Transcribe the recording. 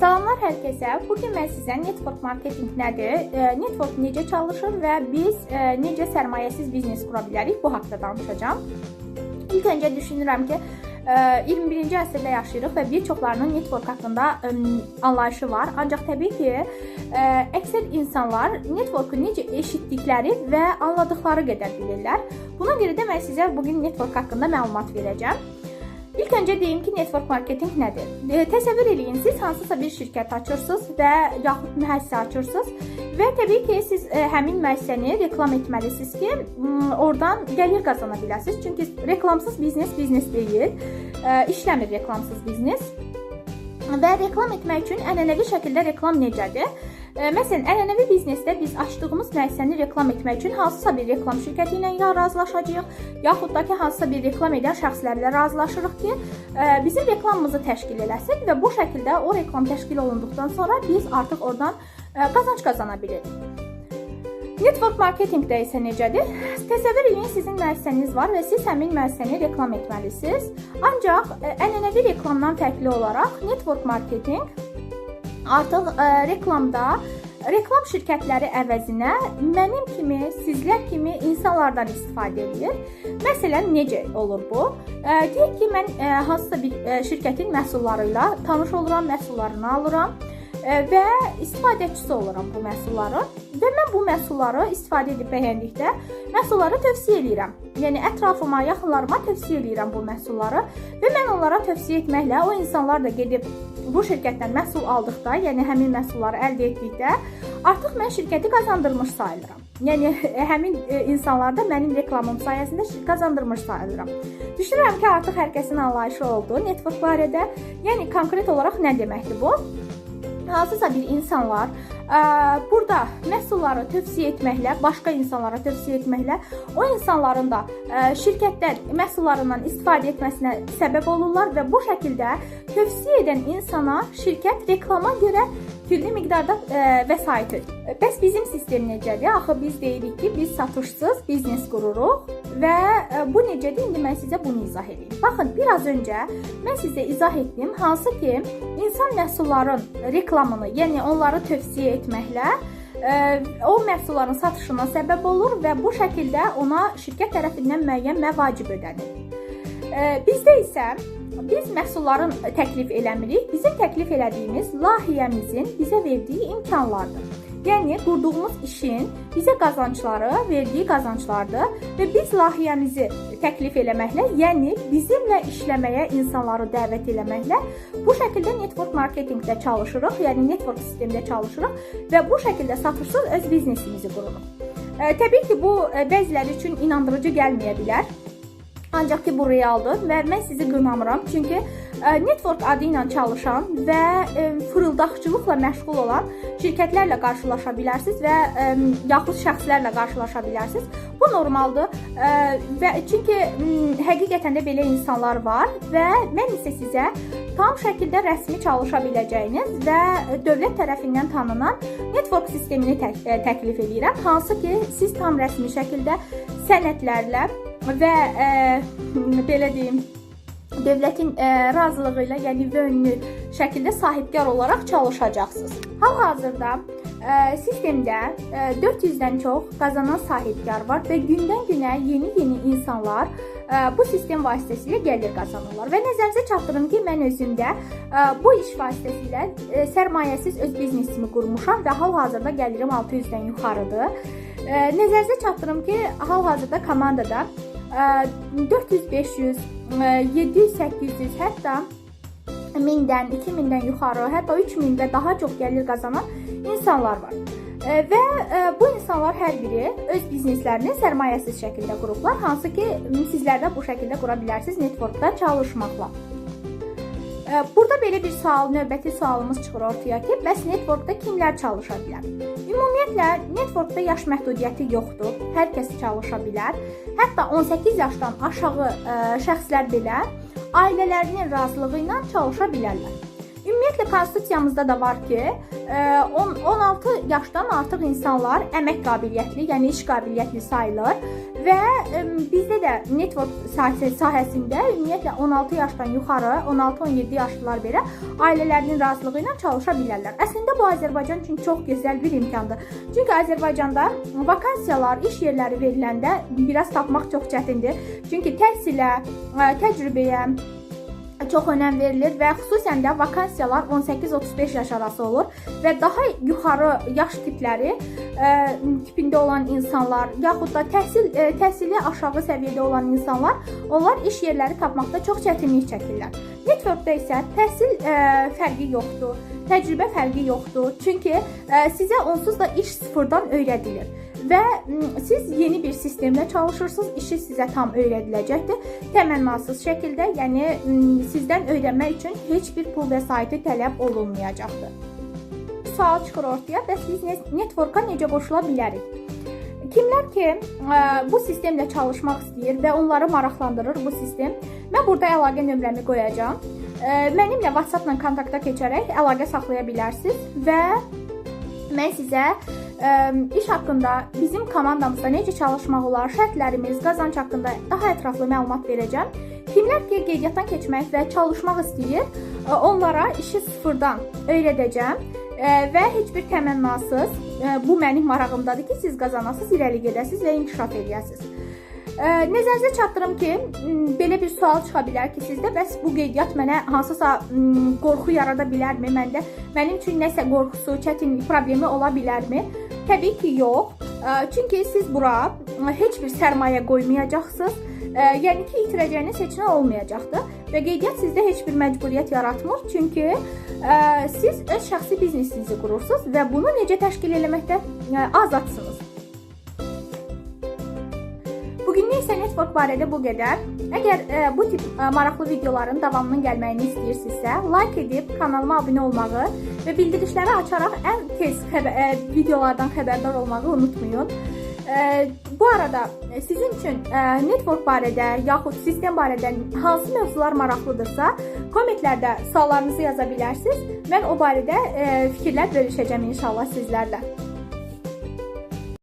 Salamlar hər kəsə. Bu gün mən sizə network marketinq nədir, e, network necə çalışır və biz e, necə sərmayəsiz biznes qura bilərik bu haqqda danışacağam. İlk öncə düşünürəm ki, e, 21-ci əsrdə yaşayırıq və bir çoxlarının network haqqında anlayışı var. Ancaq təbii ki, əksər insanlar networku necə eşitdikləri və anladıkları qədər bilirlər. Buna görə də mən sizə bu gün network haqqında məlumat verəcəm. İlk öncə deyim ki, network marketinq nədir? E, təsəvvür eləyin, siz hansısa bir şirkət açırsınız və yaxud müəssisə açırsınız və təbii ki, siz ə, həmin müəssisəni reklam etməlisiniz ki, oradan gəlir qazana biləsiniz. Çünki reklamsız biznes biznes deyil. Ə, işləmir reklamsız biznes. Və reklam etmək üçün ənənəvi şəkildə reklam necədir? Məsələn, ənənəvi biznesdə biz açdığımız müəssisəni reklam etmək üçün hansısa bir reklam şirkəti ilə ya razılaşacağıq, yaxud da ki, hansısa bir reklam edən şəxslərlə razılaşırıq ki, bizim reklamımızı təşkil eləsin və bu şəkildə o reklam təşkil olunduqdan sonra biz artıq oradan qazanc qazana bilirik. Network marketinqdə isə necədir? Təsəvvür edin, sizin müəssisəniz var və siz həmin müəssisəni reklam etməlisiniz. Ancaq ənənəvi reklamdan fərqli olaraq network marketinq artıq ə, reklamda reklam şirkətləri əvəzinə mənim kimi, sizlər kimi insanlardan istifadə edir. Məsələn, necə olur bu? Ə, deyək ki, mən ə, hansısa bir ə, şirkətin məhsulları ilə tanış oluram, məhsullarını alıram və istifadəçisi oluram bu məhsulların və mən bu məhsulları istifadə edib bəyəndikdə məhsulları tövsiyə edirəm. Yəni ətrafıma, yaxınlarıma tövsiyə edirəm bu məhsulları və mən onlara tövsiyə etməklə o insanlar da gedib bu şirkətdən məhsul aldıqda, yəni həmin məhsulları əldə etdikdə artıq mən şirkəti qazandırmış sayılıram. Yəni həmin insanlar da mənim reklamım sayəsində qazandırmış sayılıram. Düşünürəm ki, artıq hər kəsin anlayışı oldu network barədə. Yəni konkret olaraq nə deməkdir bu? hansısa bir insanlar ə, burada məhsulları tövsiyə etməklə, başqa insanlara tövsiyə etməklə o insanların da ə, şirkətdən məhsullarından istifadə etməsinə səbəb olurlar və bu şəkildə tövsiyə edən insana şirkət reklama görə külli miqdarda ə, vəsait ödəyir. Bəs bizim sistem necədir? Axı biz deyirik ki, biz satışsız biznes qururuq və ə, bu necədir? İndi mən sizə bunu izah edeyim. Baxın, biraz öncə mən sizə izah etdim, hansı ki, insan məhsulların reklamını, yəni onları tövsiyə etməklə o məhsulların satışına səbəb olur və bu şəkildə ona şirkət tərəfindən müəyyən məvacib ödənilir. Bizdə isə biz məhsulların təklif eləmirik. Bizim təklif elədiyimiz layihəmizin bizə verdiyi imkanlardır. Yəni qurduğumuz işin bizə qazancları, verdiyi qazanclardır və biz layihəmizi təklif eləməklə, yəni bizimlə işləməyə insanları dəvət eləməklə bu şəkildə network marketinqdə çalışırıq, yəni network sistemində çalışırıq və bu şəkildə satışsız öz biznesimizi qururuq. Təbii ki, bu bəziləri üçün inandırıcı gəlməyə bilər. Ancaq ki bu realdır və mən sizi qınamıram. Çünki e, network adı ilə çalışan və fırıldaqçılıqla məşğul olan şirkətlərlə qarşılaşa bilərsiniz və yaxud şəxslərlə qarşılaşa bilərsiniz. Bu normaldır. Və çünki həqiqətən də belə insanlar var və mən isə sizə tam şəkildə rəsmi çalışa biləcəyiniz və dövlət tərəfindən tanınan network sistemini tək, təklif edirəm. Hansı ki, siz tam rəsmi şəkildə sənədlərlə və ə, belə deyim, dövlətin ə, e, razılığı ilə, yəni vönlü şəkildə sahibkar olaraq çalışacaqsınız. Hal-hazırda ə, e, sistemdə ə, 400-dən çox qazanan sahibkar var və gündən-günə yeni-yeni insanlar ə, bu sistem vasitəsilə gəlir qazanırlar. Və nəzərinizə çatdırım ki, mən özümdə ə, bu iş vasitəsilə ə, sərmayəsiz öz biznesimi qurmuşam və hal-hazırda gəlirim 600-dən yuxarıdır. Ə, nəzərinizə çatdırım ki, hal-hazırda komandada 400, 500, 700, 800, hətta 1000-dən, 2000-dən yuxarı, hətta 3000 və daha çox gəlir qazanan insanlar var. Və bu insanlar hər biri öz bizneslərini sərmayəsiz şəkildə qurublar, hansı ki, sizlər də bu şəkildə qura bilərsiniz networkda çalışmaqla. Burada belə bir sual, növbəti sualımız çıxır ortaya ki, bəs networkda kimlər çalışa bilər? Ümumiyyətlə, networkda yaş məhdudiyyəti yoxdur. Hər kəs çalışa bilər. Hətta 18 yaşdan aşağı ə, şəxslər belə ailələrinin razılığı ilə çalışa bilərlər. Ümumiyyətlə konstitusiyamızda da var ki, 10 16 yaşdan artıq insanlar əmək qabiliyyətli, yəni iş qabiliyyətli sayılır Və ə, bizdə də network sahəsi sahəsində ümumiyyətlə 16 yaşdan yuxarı, 16-17 yaşlılar belə ailələrinin razılığı ilə çalışa bilərlər. Əslində bu Azərbaycan üçün çox gözəl bir imkandır. Çünki Azərbaycanda vakansiyalar, iş yerləri veriləndə biraz tapmaq çox çətindir. Çünki təhsilə, ə, təcrübəyə, çox önəm verilir və xüsusən də vakansiyalar 18-35 yaş arası olur və daha yuxarı yaş tipləri ə, tipində olan insanlar, yaxud da təhsil ə, təhsili aşağı səviyyədə olan insanlar, onlar iş yerləri tapmaqda çox çətinlik çəkirlər. Networkda isə təhsil ə, fərqi yoxdur, təcrübə fərqi yoxdur. Çünki ə, sizə onsuz da iş sıfırdan öyrədilir və siz yeni bir sistemlə çalışırsınız, işi sizə tam öyrədiləcəkdir. Təmənnasız şəkildə, yəni sizdən öyrənmək üçün heç bir pul vəsaiti tələb olunmayacaqdır. Sual çıxır ortaya, bəs biz networka necə qoşula bilərik? Kimlər ki, bu sistemlə çalışmaq istəyir və onları maraqlandırır bu sistem, mən burada əlaqə nömrəmi qoyacağam. Mənimlə WhatsApp-la kontakta keçərək əlaqə saxlaya bilərsiniz və mən sizə ə, iş haqqında, bizim komandamızda necə çalışmaq olar, şərtlərimiz, qazanc haqqında daha ətraflı məlumat verəcəm. Kimlər ki, qeydiyyatdan keçmək və çalışmaq istəyir, onlara işi sıfırdan öyrədəcəm və heç bir təmənnasız, bu mənim marağımdadır ki, siz qazanasınız, irəli gedəsiniz və inkişaf edəsiniz. Nəzərinizə çatdırım ki, belə bir sual çıxa bilər ki, sizdə bəs bu qeydiyyat mənə hansısa qorxu yarada bilərmi? Məndə mənim üçün nəsə qorxusu, çətinlik, problemi ola bilərmi? Təbii ki, yox. Çünki siz bura heç bir sərmayə qoymayacaqsınız. Yəni ki, itirəcəyiniz heç nə olmayacaqdır və qeydiyyat sizdə heç bir məcburiyyət yaratmır. Çünki siz öz şəxsi biznesinizi qurursunuz və bunu necə təşkil etməkdə azadsınız. İsə network barədə bu qədər. Əgər ə, bu tip ə, maraqlı videoların davamının gəlməyini istəyirsinizsə, like edib kanalıma abunə olmağı və bildirişləri açaraq ən tez xəbər, ə, videolardan xəbərdar olmağı unutmayın. Ə, bu arada sizin üçün ə, network barədə yaxud sistem barədə hansı mövzular maraqlıdırsa, kommentlərdə suallarınızı yaza bilərsiniz. Mən o barədə ə, fikirlər bölüşəcəm inşallah sizlərlə.